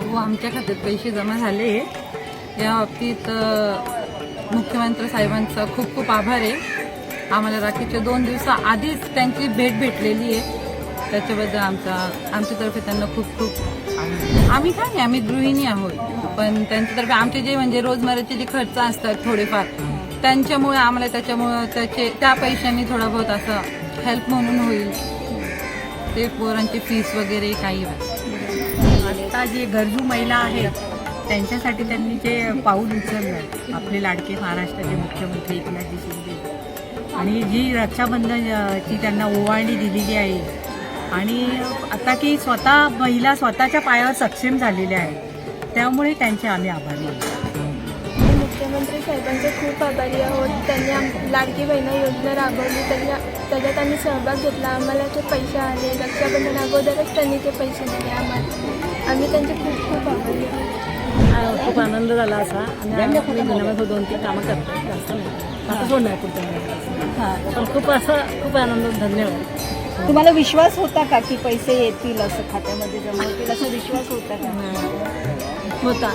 हो आमच्या खात्यात पैसे जमा झाले या बाबतीत मुख्यमंत्री साहेबांचा खूप खूप आभार आहे. आम्हाला राखीच्या दोन दिवसा आधीच त्यांची भेट भेटलेली आहे. त्याच्याबद्दल आमचा आमच्यातर्फे त्यांना खूप खूप आम्ही काय नाही आम्ही गृहिणी आहोत. पण त्यांच्यातर्फे आमचे जे म्हणजे रोजमर्याचे जे खर्च असतात थोडेफार त्यांच्यामुळे आम्हाला त्याच्यामुळे त्याचे त्या पैशांनी थोडा बहुत असं हेल्प म्हणून होईल. ते पोरांची फीस वगैरे काही आता जे गरजू महिला आहेत त्यांच्यासाठी त्यांनी जे पाऊल उचललं आपले लाडके महाराष्ट्राचे मुख्यमंत्री एकनाथजी शिंदे. आणि जी रक्षाबंधनची त्यांना ओवाळणी दिलेली आहे आणि आता की स्वतः महिला स्वतःच्या पायावर सक्षम झालेल्या आहेत त्यामुळे त्यांचे आम्ही आभारी आहोत. मी मुख्यमंत्री साहेबांचे खूप आभारी आहोत. त्यांनी आम लाडकी बहिणी योजना राबवली. त्यांनी त्याच्यात आम्ही सहभाग घेतला. आम्हाला ते पैसे आले रक्षाबंधन अगोदरच त्यांनी ते पैसे दिले आम्हाला. आम्ही त्यांचे खूप खूप आभारी आहोत. खूप आनंद झाला असा. आणि आम्ही जुन्यामध्ये दोन तीन कामं करतो. जास्त नाही. आता सोडणार पुढच्या पण खूप असं खूप आनंद धन्यवाद. तुम्हाला विश्वास होता का की पैसे येतील असं खात्यामध्ये जमा होतील? असा विश्वास होता का? होता.